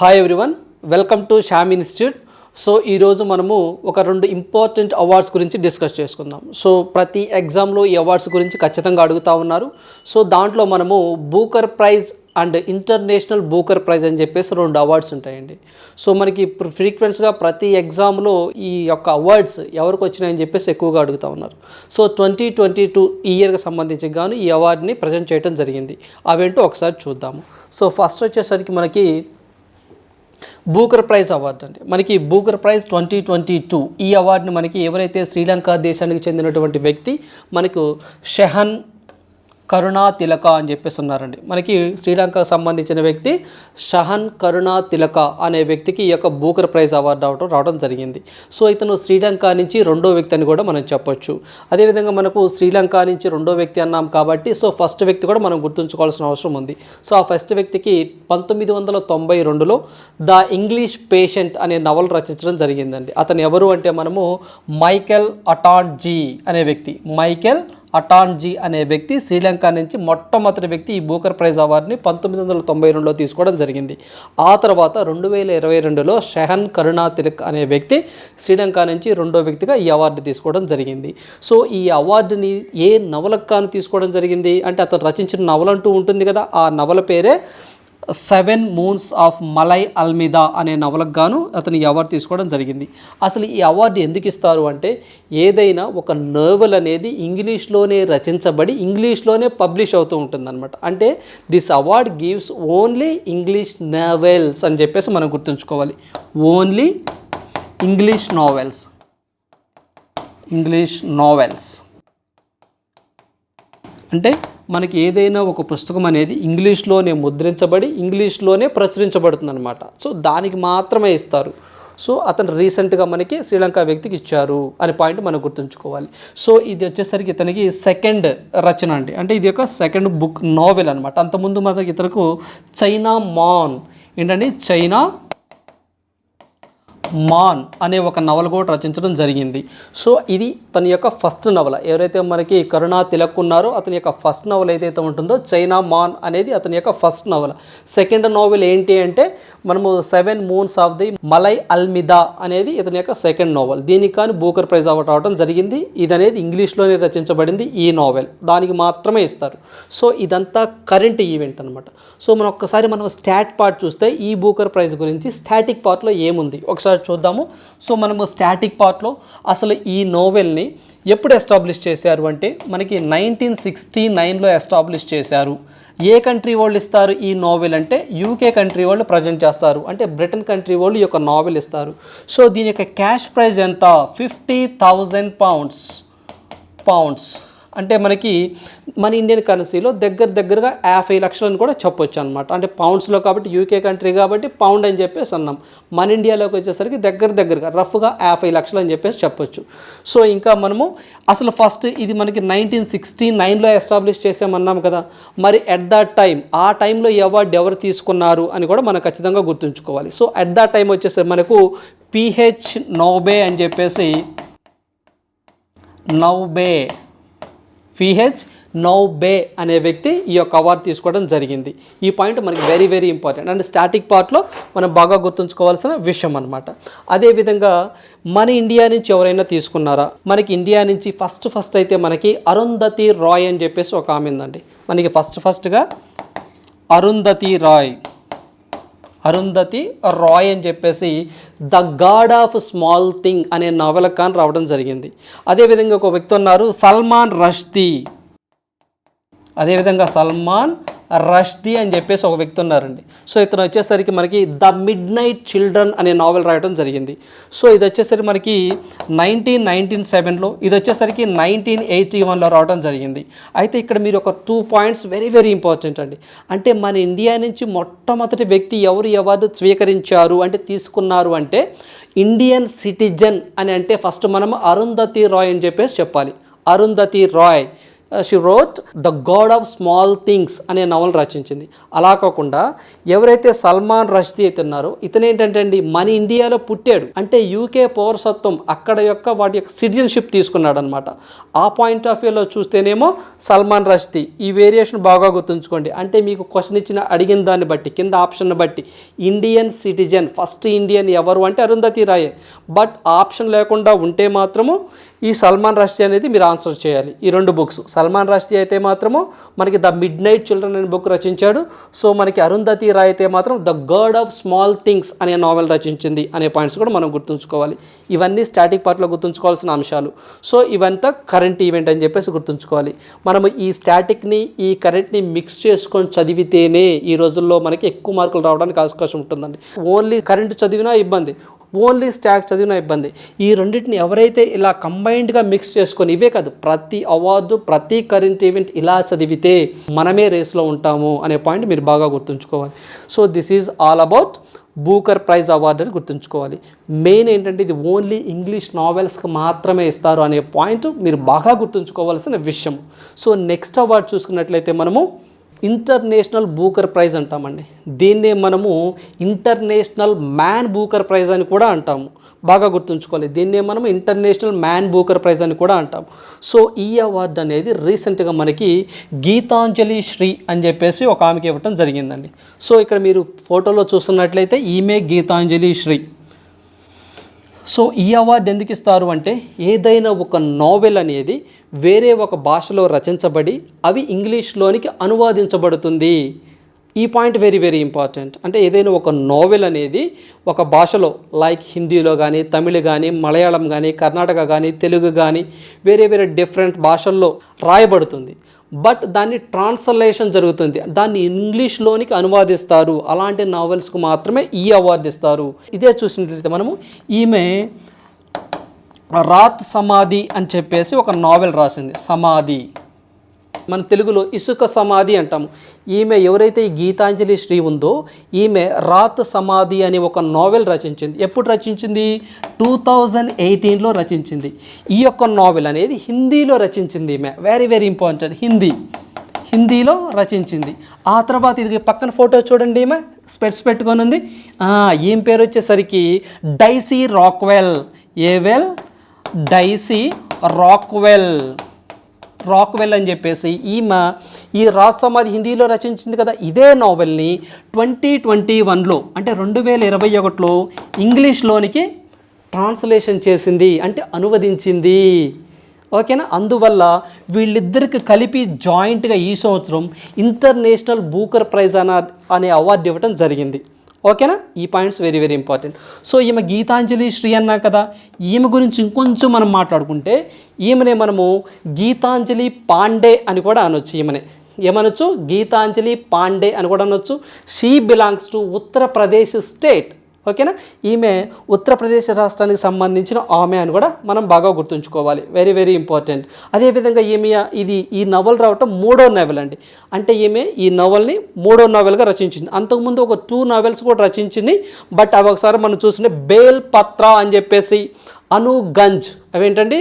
Hi everyone welcome to Shyam institute so ఈరోజు మనము ఒక రెండు ఇంపార్టెంట్ అవార్డ్స్ గురించి డిస్కస్ చేసుకుందాం. సో ప్రతి ఎగ్జామ్లో ఈ అవార్డ్స్ గురించి ఖచ్చితంగా అడుగుతూ ఉన్నారు. సో దాంట్లో మనము Booker prize and international Booker prize అని చెప్పేసి రెండు అవార్డ్స్ ఉంటాయండి. సో మనకి ఫ్రీక్వెన్స్గా ప్రతి ఎగ్జామ్లో ఈ యొక్క అవార్డ్స్ ఎవరికి వచ్చినాయని చెప్పేసి ఎక్కువగా అడుగుతూ ఉన్నారు. సో ట్వంటీ ట్వంటీ టూ ఇయర్కి సంబంధించి గాను ఈ అవార్డుని ప్రజెంట్ చేయడం జరిగింది. అవేంటో ఒకసారి చూద్దాము. సో ఫస్ట్ వచ్చేసరికి మనకి బూకర్ ప్రైజ్ అవార్డు అండి. మనకి Booker prize twenty twenty two. ఈ అవార్డుని మనకి ఎవరైతే శ్రీలంక దేశానికి చెందినటువంటి వ్యక్తి మనకు షెహన్ కరుణా తిలక అని చెప్పేసి ఉన్నారండి మనకి శ్రీలంకకు సంబంధించిన వ్యక్తి షహన్ కరుణా తిలక అనే వ్యక్తికి ఈ యొక్క బూకర్ ప్రైజ్ అవార్డు అవడం రావడం జరిగింది. సో ఇతను శ్రీలంక నుంచి రెండో వ్యక్తి అని కూడా మనం చెప్పొచ్చు. అదేవిధంగా మనకు శ్రీలంక నుంచి రెండో వ్యక్తి అన్నాం కాబట్టి సో ఫస్ట్ వ్యక్తి కూడా మనం గుర్తుంచుకోవాల్సిన అవసరం ఉంది. సో ఆ ఫస్ట్ వ్యక్తికి పంతొమ్మిది వందల తొంభై రెండులో ద ఇంగ్లీష్ పేషెంట్ అనే నవల రచించడం జరిగిందండి. అతను ఎవరు అంటే మనము మైకెల్ అటాన్జీ అనే వ్యక్తి. మైకెల్ అటాన్జీ అనే వ్యక్తి శ్రీలంక నుంచి మొట్టమొదటి వ్యక్తి ఈ బూకర్ ప్రైజ్ అవార్డుని పంతొమ్మిది వందల తొంభై రెండులో తీసుకోవడం జరిగింది. ఆ తర్వాత రెండు వేల ఇరవై రెండులో షెహన్ కరుణా తిలక్ అనే వ్యక్తి శ్రీలంక నుంచి రెండో వ్యక్తిగా ఈ అవార్డు తీసుకోవడం జరిగింది. సో ఈ అవార్డుని ఏ నవలకు కాను తీసుకోవడం జరిగింది? అంటే అతను రచించిన నవలంటూ ఉంటుంది కదా ఆ నవల పేరే seven moons of Maali Almeida అనే నవలకు గాను అతను ఈ అవార్డు తీసుకోవడం జరిగింది. అసలు ఈ అవార్డు ఎందుకు ఇస్తారు అంటే ఏదైనా ఒక నోవెల్ అనేది ఇంగ్లీష్లోనే రచించబడి ఇంగ్లీష్లోనే పబ్లిష్ అవుతూ ఉంటుందన్నమాట. అంటే this award gives only English novels అని చెప్పేసి మనం గుర్తుంచుకోవాలి. Only English novels. English novels. అంటే మనకి ఏదైనా ఒక పుస్తకం అనేది ఇంగ్లీష్లోనే ముద్రించబడి ఇంగ్లీష్లోనే ప్రచురించబడుతుంది అనమాట సో దానికి మాత్రమే ఇస్తారు. సో అతను రీసెంట్గా మనకి శ్రీలంక వ్యక్తికి ఇచ్చారు అనే పాయింట్ మనం గుర్తుంచుకోవాలి. సో ఇది వచ్చేసరికి ఇతనికి సెకండ్ రచన అండి. అంటే ఇది ఒక సెకండ్ బుక్ నావెల్ అనమాట అంతకుముందు మనకి ఇతనికి చైనా మాన్. ఏంటంటే చైనా మాన్ అనే ఒక నవల కూడా రచించడం జరిగింది. సో ఇది తన యొక్క ఫస్ట్ నవల. ఎవరైతే మనకి కరుణా తిలక్ ఉన్నారో అతని యొక్క ఫస్ట్ నవల ఏదైతే ఉంటుందో చైనా మాన్ అనేది అతని యొక్క ఫస్ట్ నవల. సెకండ్ నోవెల్ ఏంటి అంటే మనము seven moons of the Maali Almeida అనేది ఇతని యొక్క సెకండ్ నోవెల్. దీనికి కానీ బూకర్ ప్రైజ్ అవ్వటం రావడం జరిగింది. ఇది అనేది ఇంగ్లీష్లోనే రచించబడింది ఈ నోవెల్. దానికి మాత్రమే ఇస్తారు. సో ఇదంతా కరెంట్ ఈవెంట్ అనమాట సో మనం ఒక్కసారి మనం స్టాట్ పార్ట్ చూస్తే ఈ బూకర్ ప్రైజ్ గురించి స్టాటిక్ పార్ట్లో ఏముంది? ఒకసారి చూద్దాము. సో మనము స్టాటిక్ పార్ట్లో అసలు ఈ నోవెల్ని ఎప్పుడు ఎస్టాబ్లిష్ చేశారు అంటే మనకి నైన్టీన్ సిక్స్టీ నైన్లో ఎస్టాబ్లిష్ చేశారు. ఏ కంట్రీ వాళ్ళు ఇస్తారు ఈ నోవెల్ అంటే యూకే కంట్రీ వాళ్ళు ప్రజెంట్ చేస్తారు. అంటే బ్రిటన్ కంట్రీ వాళ్ళు ఈ యొక్క నావెల్ ఇస్తారు. సో దీని యొక్క క్యాష్ ప్రైజ్ ఎంత? Fifty thousand pounds. పౌండ్స్. అంటే మనకి మన ఇండియన్ కరెన్సీలో దగ్గర దగ్గరగా యాభై లక్షలని కూడా చెప్పొచ్చు అనమాట అంటే పౌండ్స్లో కాబట్టి యూకే కంట్రీ కాబట్టి పౌండ్ అని చెప్పేసి అన్నాం. మన ఇండియాలోకి వచ్చేసరికి దగ్గర దగ్గరగా రఫ్గా యాభై లక్షలు అని చెప్పేసి చెప్పొచ్చు. సో ఇంకా మనము అసలు ఫస్ట్ ఇది మనకి నైన్టీన్ సిక్స్టీ నైన్లో ఎస్టాబ్లిష్ చేసామన్నాం కదా. మరి ఎట్ దట్ టైం ఆ టైంలో ఈ అవార్డు ఎవరు తీసుకున్నారు అని కూడా మనం ఖచ్చితంగా గుర్తుంచుకోవాలి. సో ఎట్ దట్ టైం వచ్చేసరికి మనకు పిహెచ్ నౌబే అని చెప్పేసి నౌబే పిహెచ్ నౌ బే అనే వ్యక్తి ఈ యొక్క అవార్డు తీసుకోవడం జరిగింది. ఈ పాయింట్ మనకి very very important and static పార్ట్లో మనం బాగా గుర్తుంచుకోవాల్సిన విషయం అనమాట అదేవిధంగా మన ఇండియా నుంచి ఎవరైనా తీసుకున్నారా? మనకి ఇండియా నుంచి ఫస్ట్ ఫస్ట్ అయితే మనకి అరుంధతి రాయ్ అని చెప్పేసి ఒక ఆమె ఉందండి. మనకి ఫస్ట్ ఫస్ట్గా అరుంధతి రాయ్ అరుంధతి రాయ్ అని చెప్పేసి the God of small thing అనే నవల కాన్ రావడం జరిగింది. అదేవిధంగా ఒక వ్యక్తి ఉన్నారు సల్మాన్ రష్దీ. అదేవిధంగా సల్మాన్ రష్దీ అని చెప్పేసి ఒక వ్యక్తి ఉన్నారండి. సో ఇతను వచ్చేసరికి మనకి ద మిడ్ నైట్ చిల్డ్రన్ అనే నావెల్ రాయడం జరిగింది. సో ఇది వచ్చేసరికి మనకి నైన్టీన్ నైన్టీన్ సెవెన్లో ఇది వచ్చేసరికి నైన్టీన్ ఎయిటీ వన్లో రావడం జరిగింది. అయితే ఇక్కడ మీరు ఒక two points very very important అండి. అంటే మన ఇండియా నుంచి మొట్టమొదటి వ్యక్తి ఎవరు అవార్డు స్వీకరించారు అంటే తీసుకున్నారు అంటే ఇండియన్ సిటిజన్ అని అంటే ఫస్ట్ మనం అరుంధతి రాయ్ అని చెప్పేసి చెప్పాలి. Arundhati Roy. She wrote the God of small things అనే నవలు రచించింది. అలా కాకుండా ఎవరైతే సల్మాన్ రష్దీ అయితే ఉన్నారో ఇతను ఏంటంటే అండి మన ఇండియాలో పుట్టాడు. అంటే యూకే పౌరసత్వం అక్కడ యొక్క వాటి యొక్క సిటిజన్షిప్ తీసుకున్నాడు అనమాట ఆ పాయింట్ ఆఫ్ వ్యూలో చూస్తేనేమో సల్మాన్ రష్దీ ఈ వేరియేషన్ బాగా గుర్తుంచుకోండి. అంటే మీకు క్వశ్చన్ ఇచ్చిన అడిగిన దాన్ని బట్టి కింద ఆప్షన్ బట్టి ఇండియన్ సిటిజన్ ఫస్ట్ ఇండియన్ ఎవరు అంటే అరుంధతి రాయే. బట్ ఆప్షన్ లేకుండా ఉంటే మాత్రము ఈ సల్మాన్ రష్దీ అనేది మీరు ఆన్సర్ చేయాలి. ఈ రెండు బుక్స్ సల్మాన్ రష్దీ అయితే మాత్రము మనకి ద మిడ్ నైట్ చిల్డ్రన్ అనే బుక్ రచించాడు. సో మనకి అరుంధతి రాయ్ అయితే మాత్రం the God of small things అనే నావెల్ రచించింది అనే పాయింట్స్ కూడా మనం గుర్తుంచుకోవాలి. ఇవన్నీ స్టాటిక్ పార్ట్లో గుర్తుంచుకోవాల్సిన అంశాలు. సో ఇవంతా కరెంట్ ఈవెంట్ అని చెప్పేసి గుర్తుంచుకోవాలి. మనము ఈ స్టాటిక్ని ఈ కరెంట్ని మిక్స్ చేసుకొని చదివితేనే ఈ రోజుల్లో మనకి ఎక్కువ మార్కులు రావడానికి అవకాశం ఉంటుందండి. ఓన్లీ కరెంట్ చదివినా ఇబ్బంది. ఓన్లీ స్టాక్ చదివిన ఇబ్బంది. ఈ రెండింటిని ఎవరైతే ఇలా కంబైన్డ్గా మిక్స్ చేసుకొని ఇవే కాదు ప్రతి అవార్డు ప్రతి కరెంట్ ఈవెంట్ ఇలా చదివితే మనమే రేస్లో ఉంటాము అనే పాయింట్ మీరు బాగా గుర్తుంచుకోవాలి. So this is all about Booker prize award అని గుర్తుంచుకోవాలి. మెయిన్ ఏంటంటే ఇది ఓన్లీ ఇంగ్లీష్ నావెల్స్కి మాత్రమే ఇస్తారు అనే పాయింట్ మీరు బాగా గుర్తుంచుకోవాల్సిన విషయం. సో నెక్స్ట్ అవార్డు చూసుకున్నట్లయితే మనము ఇంటర్నేషనల్ బూకర్ ప్రైజ్ అంటామండి. దీన్నే మనము ఇంటర్నేషనల్ మ్యాన్ బూకర్ ప్రైజ్ అని కూడా అంటాము. బాగా గుర్తుంచుకోవాలి. దీన్నే మనం ఇంటర్నేషనల్ మ్యాన్ బూకర్ ప్రైజ్ అని కూడా అంటాం సో ఈ అవార్డు అనేది రీసెంట్గా మనకి గీతాంజలి శ్రీ అని చెప్పేసి ఒక ఆమెకి ఇవ్వటం జరిగిందండి. సో ఇక్కడ మీరు ఫోటోలో చూస్తున్నట్లయితే ఈమె గీతాంజలి శ్రీ. సో ఈ అవార్డు ఎందుకు ఇస్తారు అంటే ఏదైనా ఒక నావెల్ అనేది వేరే ఒక భాషలో రచించబడి అవి ఇంగ్లీష్లోనికి అనువాదించబడుతుంది. ఈ పాయింట్ వెరీ వెరీ ఇంపార్టెంట్ అంటే ఏదైనా ఒక నావెల్ అనేది ఒక భాషలో లైక్ హిందీలో కానీ తమిళ కానీ మలయాళం కానీ కర్ణాటక కానీ తెలుగు కానీ వేరే వేరే డిఫరెంట్ భాషల్లో రాయబడుతుంది. బట్ దాన్ని ట్రాన్స్లేషన్ జరుగుతుంది. దాన్ని ఇంగ్లీష్లోనికి అనువాదిస్తారు. అలాంటి నావెల్స్కు మాత్రమే ఈ అవార్డు ఇస్తారు. ఇదే చూసినట్లయితే మనము ఈమె రాత్ సమాధి అని చెప్పేసి ఒక నావెల్ రాసింది. సమాధి. మన తెలుగులో ఇసుక సమాధి అంటాము. ఈమె ఎవరైతే ఈ గీతాంజలి శ్రీ ఉందో ఈమె రాత్ సమాధి అనే ఒక నావెల్ రచించింది. ఎప్పుడు రచించింది? టూ థౌజండ్ ఎయిటీన్లో రచించింది. ఈ యొక్క నావెల్ అనేది హిందీలో రచించింది ఈమె. Very very important Hindi. హిందీలో రచించింది. ఆ తర్వాత ఇది పక్కన ఫోటో చూడండి ఈమె. స్పెట్స్ పెట్టుకొని ఉంది. ఈమె పేరు వచ్చేసరికి డైసీ రాక్వెల్ ఏవెల్ డైసీ రాక్వెల్ రాక్వెల్ అని చెప్పేసి ఈమె ఈ రాజ్ సమాధి హిందీలో రచించింది కదా ఇదే నావెల్ని ట్వంటీ ట్వంటీ వన్లో అంటే రెండు వేల ఇరవై ఒకటిలో ఇంగ్లీష్లోనికి ట్రాన్స్లేషన్ చేసింది అంటే అనువదించింది. ఓకేనా? అందువల్ల వీళ్ళిద్దరికి కలిపి జాయింట్గా ఈ సంవత్సరం ఇంటర్నేషనల్ బూకర్ ప్రైజ్ అన అనే అవార్డు ఇవ్వడం జరిగింది. ఓకేనా? ఈ points very very important so ఈమె గీతాంజలి శ్రీ అన్నా కదా ఈమె గురించి ఇంకొంచెం మనం మాట్లాడుకుంటే ఈమెనే మనము గీతాంజలి పాండే అని కూడా అనొచ్చు ఈమెనే. ఏమనొచ్చు? గీతాంజలి పాండే అని కూడా అనొచ్చు. She belongs to Uttar Pradesh state ఓకేనా? ఈమె ఉత్తరప్రదేశ్ రాష్ట్రానికి సంబంధించిన ఆమె అని కూడా మనం బాగా గుర్తుంచుకోవాలి. వెరీ వెరీ ఇంపార్టెంట్ అదేవిధంగా ఈమె ఇది ఈ నవల్ రావటం మూడో నవల్ అండి. అంటే ఈమె ఈ నవల్ని మూడో నవల్గా రచించింది. అంతకుముందు ఒక టూ నవెల్స్ కూడా రచించింది. బట్ అవి ఒకసారి మనం చూసుకుంటే బేల్ పత్ర అని చెప్పేసి అనుగంజ్ అవేంటండి?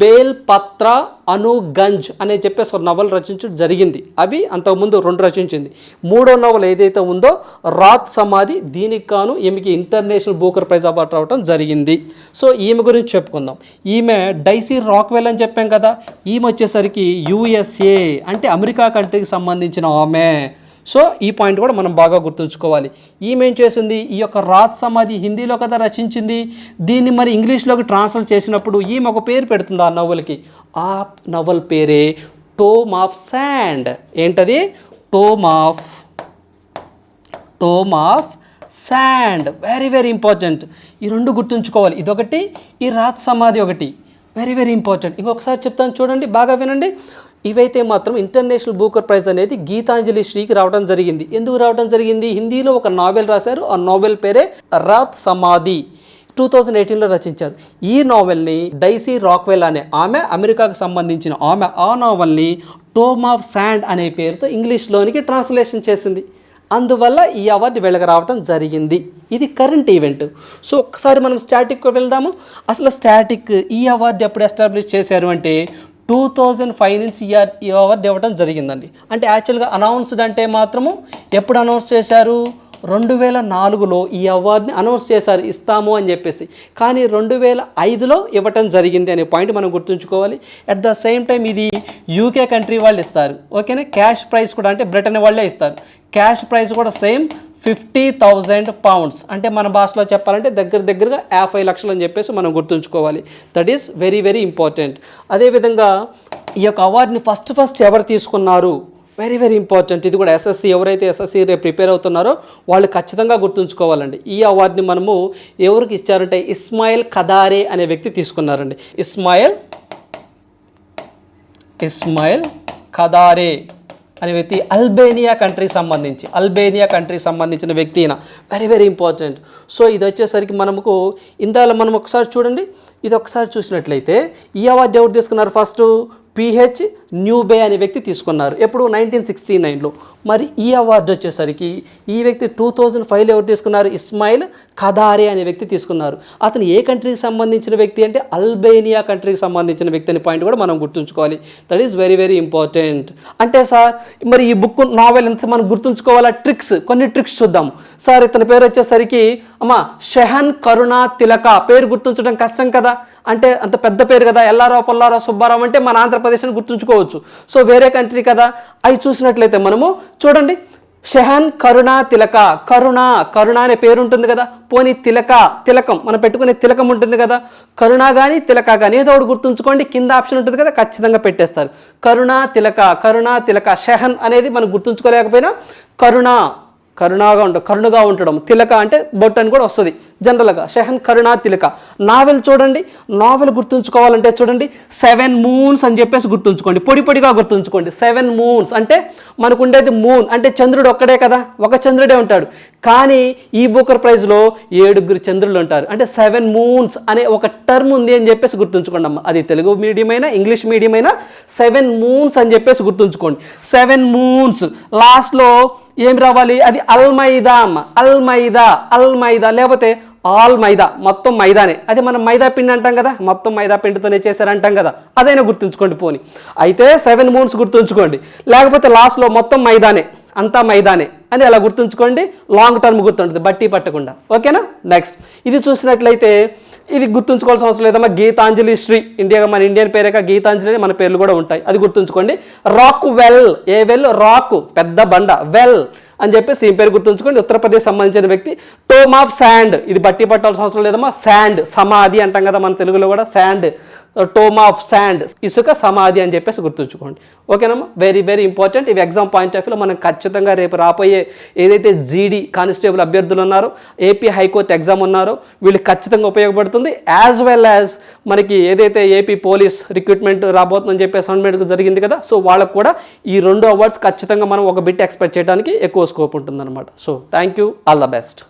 బేల్ పత్ర అనుగంజ్ అనే చెప్పేసి ఒక నవలు రచించడం జరిగింది. అవి అంతకుముందు రెండు రచించింది. మూడో నవల్ ఏదైతే ఉందో రాత్ సమాధి దీనికి కాను ఈమెకి ఇంటర్నేషనల్ బూకర్ ప్రైజ్ అవార్డు రావడం జరిగింది. సో ఈమె గురించి చెప్పుకుందాం. ఈమె డైసీ రాక్వెల్ అని చెప్పాం కదా. ఈమె వచ్చేసరికి యూఎస్ఏ అంటే అమెరికా కంట్రీకి సంబంధించిన ఆమె. సో ఈ పాయింట్ కూడా మనం బాగా గుర్తుంచుకోవాలి. ఈమెం చేసింది? ఈ యొక్క రాత్ సమాధి హిందీలో కదా రచించింది. దీన్ని మరి ఇంగ్లీష్లోకి ట్రాన్స్లేట్ చేసినప్పుడు ఈమె ఒక పేరు పెడుతుంది ఆ నవల్కి? ఆ నవల్ పేరే టోమ్ ఆఫ్ శాండ్. ఏంటది? Tomb of tomb of sand. Very very important. ఈ రెండు గుర్తుంచుకోవాలి. ఇదొకటి ఈ రాత్ సమాధి ఒకటి. Very very important. ఇంకొకసారి చెప్తాను చూడండి బాగా వినండి. ఇవైతే మాత్రం ఇంటర్నేషనల్ బూకర్ ప్రైజ్ అనేది గీతాంజలి శ్రీకి రావడం జరిగింది. ఎందుకు రావడం జరిగింది? హిందీలో ఒక నావెల్ రాశారు. ఆ నావెల్ పేరే రాత్ సమాధి. టూ థౌజండ్ ఎయిటీన్లో రచించారు. ఈ నావెల్ని డైసీ రాక్వెల్ అనే ఆమె అమెరికాకు సంబంధించిన ఆమె ఆ నావెల్ని టోమ్ ఆఫ్ శాండ్ అనే పేరుతో ఇంగ్లీష్లోనికి ట్రాన్స్లేషన్ చేసింది. అందువల్ల ఈ అవార్డు వెలగరావటం జరిగింది. ఇది కరెంట్ ఈవెంట్. సో ఒక్కసారి మనం స్టాటిక్ వెళ్దాము. అసలు స్టాటిక్ ఈ అవార్డు ఎప్పుడు ఎస్టాబ్లిష్ చేశారు అంటే టూ థౌజండ్ ఫైవ్ నుంచి ఇయర్ ఈ ఇవ్వడం జరిగిందండి. అంటే యాక్చువల్గా అనౌన్స్డ్ అంటే మాత్రము ఎప్పుడు అనౌన్స్ చేశారు? రెండు వేల నాలుగులో ఈ అవార్డుని అనౌన్స్ చేశారు ఇస్తాము అని చెప్పేసి. కానీ రెండు వేల ఐదులో ఇవ్వటం జరిగింది అనే పాయింట్ మనం గుర్తుంచుకోవాలి. అట్ ద సేమ్ టైం ఇది యూకే కంట్రీ వాళ్ళు ఇస్తారు. ఓకేనా? క్యాష్ ప్రైస్ కూడా అంటే బ్రిటన్ వాళ్ళే ఇస్తారు. క్యాష్ ప్రైస్ కూడా సేమ్ ఫిఫ్టీ థౌజండ్ పౌండ్స్ అంటే మన భాషలో చెప్పాలంటే దగ్గర దగ్గరగా యాభై లక్షలు అని చెప్పేసి మనం గుర్తుంచుకోవాలి. That is very very important అదేవిధంగా ఈ యొక్క అవార్డుని ఫస్ట్ ఫస్ట్ ఎవరు తీసుకున్నారు? Very very important. ఇది కూడా ఎస్ఎస్సి ఎవరైతే ఎస్ఎస్సి రేపు ప్రిపేర్ అవుతున్నారో వాళ్ళు ఖచ్చితంగా గుర్తుంచుకోవాలండి. ఈ అవార్డుని మనము ఎవరికి ఇచ్చారంటే ఇస్మాయిల్ కదారే అనే వ్యక్తి తీసుకున్నారండి. ఇస్మాయిల్ ఇస్మాయిల్ కదారే అనే వ్యక్తి అల్బేనియా కంట్రీకి సంబంధించి అల్బేనియా కంట్రీకి సంబంధించిన వ్యక్తి ఈయన. వెరీ వెరీ ఇంపార్టెంట్ సో ఇది వచ్చేసరికి మనకు ఇందాల మనం ఒకసారి చూడండి. ఇది ఒకసారి చూసినట్లయితే ఈ అవార్డు ఎవరు తీసుకున్నారు? ఫస్ట్ పిహెచ్ న్యూబే అనే వ్యక్తి తీసుకున్నారు. ఎప్పుడు? నైన్టీన్ సిక్స్టీ నైన్లో. మరి ఈ అవార్డు వచ్చేసరికి ఈ వ్యక్తి టూ థౌజండ్ ఫైవ్లో ఎవరు తీసుకున్నారు? ఇస్మాయిల్ కదారే అనే వ్యక్తి తీసుకున్నారు. అతను ఏ కంట్రీకి సంబంధించిన వ్యక్తి అంటే అల్బేనియా కంట్రీకి సంబంధించిన వ్యక్తి అనే పాయింట్ కూడా మనం గుర్తుంచుకోవాలి. That is very very important అంటే సార్ మరి ఈ బుక్ నావెల్ ఎంత మనం గుర్తుంచుకోవాలా? ట్రిక్స్ కొన్ని ట్రిక్స్ చూద్దాం. సార్ ఇతని పేరు వచ్చేసరికి అమ్మ షెహన్ కరుణ తిలక. పేరు గుర్తుంచడం కష్టం కదా? అంటే అంత పెద్ద పేరు కదా? ఎల్లారావు పొల్లారావు సుబ్బారావు అంటే మన ఆంధ్రప్రదేశ్ని గుర్తుంచుకోవచ్చు. సో వేరే కంట్రీ కదా? అవి చూసినట్లయితే మనము చూడండి షెహన్ కరుణ తిలక కరుణ కరుణ అనే పేరు ఉంటుంది కదా? పోనీ తిలక తిలకం మనం పెట్టుకునే తిలకం ఉంటుంది కదా? కరుణ కానీ తిలక కానీ ఏదో ఒకటి గుర్తుంచుకోండి కింద ఆప్షన్ ఉంటుంది కదా? ఖచ్చితంగా పెట్టేస్తారు. కరుణ తిలక కరుణ తిలక షెహన్ అనేది మనం గుర్తుంచుకోలేకపోయినా కరుణ కరుణగా ఉండ కరుణగా ఉండడం. తిలక అంటే బొట్టు అని కూడా వస్తుంది. జనరల్గా షెహన్ కరుణా తిలక. నావెల్ చూడండి నావెల్ గుర్తుంచుకోవాలంటే చూడండి సెవెన్ మూన్స్ అని చెప్పేసి గుర్తుంచుకోండి. పొడి పొడిగా గుర్తుంచుకోండి. సెవెన్ మూన్స్ అంటే మనకు ఉండేది మూన్ అంటే చంద్రుడు ఒక్కడే కదా ఒక చంద్రుడే ఉంటాడు. కానీ ఈ బూకర్ ప్రైజ్లో ఏడుగురు చంద్రులు ఉంటారు. అంటే సెవెన్ మూన్స్ అనే ఒక టర్మ్ ఉంది అని చెప్పేసి గుర్తుంచుకోండి అమ్మ. అది తెలుగు మీడియం అయినా ఇంగ్లీష్ మీడియం అయినా సెవెన్ మూన్స్ అని చెప్పేసి గుర్తుంచుకోండి. సెవెన్ మూన్స్ లాస్ట్లో ఏం రావాలి? అది అల్మైదా అమ్మ. అల్మైదా అల్మైదా లేకపోతే ఆల్ మైదా మొత్తం మైదానే. అది మనం మైదా పిండి అంటాం కదా మొత్తం మైదా పిండితోనే చేశారంటాం కదా అదైనా గుర్తుంచుకోండి పోని. అయితే సెవెన్ మూన్స్ గుర్తుంచుకోండి. లేకపోతే లాస్ట్లో మొత్తం మైదానే అంతా మైదానే అని అలా గుర్తుంచుకోండి. లాంగ్ టర్మ్ గుర్తుంటుంది బట్టి పట్టకుండా. ఓకేనా? నెక్స్ట్. ఇది చూసినట్లయితే ఇది గుర్తుంచుకోవాల్సిన అవసరం లేదమ్మా గీతాంజలి శ్రీ. ఇండియా మన ఇండియన్ పేరేక గీతాంజలి అని మన పేర్లు కూడా ఉంటాయి. అది గుర్తుంచుకోండి. రాక్ వెల్ ఏ వెల్? రాక్ పెద్ద బండ. వెల్. అని చెప్పేసి ఈ పేరు గుర్తుంచుకోండి. ఉత్తరప్రదేశ్ సంబంధించిన వ్యక్తి టోమ్ ఆఫ్ శాండ్. ఇది బట్టి పట్టాల్సిన అవసరం లేదమ్మా. శాండ్ సమాధి అంటాం కదా మన తెలుగులో కూడా. శాండ్. టోమ్ ఆఫ్ శాండ్ ఇసుక సమాధి అని చెప్పేసి గుర్తుంచుకోండి. ఓకేనమ్మా? వెరీ వెరీ ఇంపార్టెంట్ ఇవి ఎగ్జామ్ పాయింట్ ఆఫ్ వ్యూలో మనం ఖచ్చితంగా రేపు రాబోయే ఏదైతే జీడీ కానిస్టేబుల్ అభ్యర్థులు ఉన్నారో ఏపీ హైకోర్టు ఎగ్జామ్ ఉన్నారో వీళ్ళు ఖచ్చితంగా ఉపయోగపడుతుంది యాజ్ వెల్ యాజ్ మనకి ఏదైతే ఏపీ పోలీస్ రిక్రూట్మెంట్ రాబోతుందని చెప్పేసి అసైన్మెంట్ జరిగింది కదా సో వాళ్ళకు కూడా ఈ రెండు అవార్డ్స్ ఖచ్చితంగా మనం ఒక బిట్ ఎక్స్పెక్ట్ చేయడానికి ఎక్కువ స్కోప్ ఉంటుందన్నమాట. So thank you all the best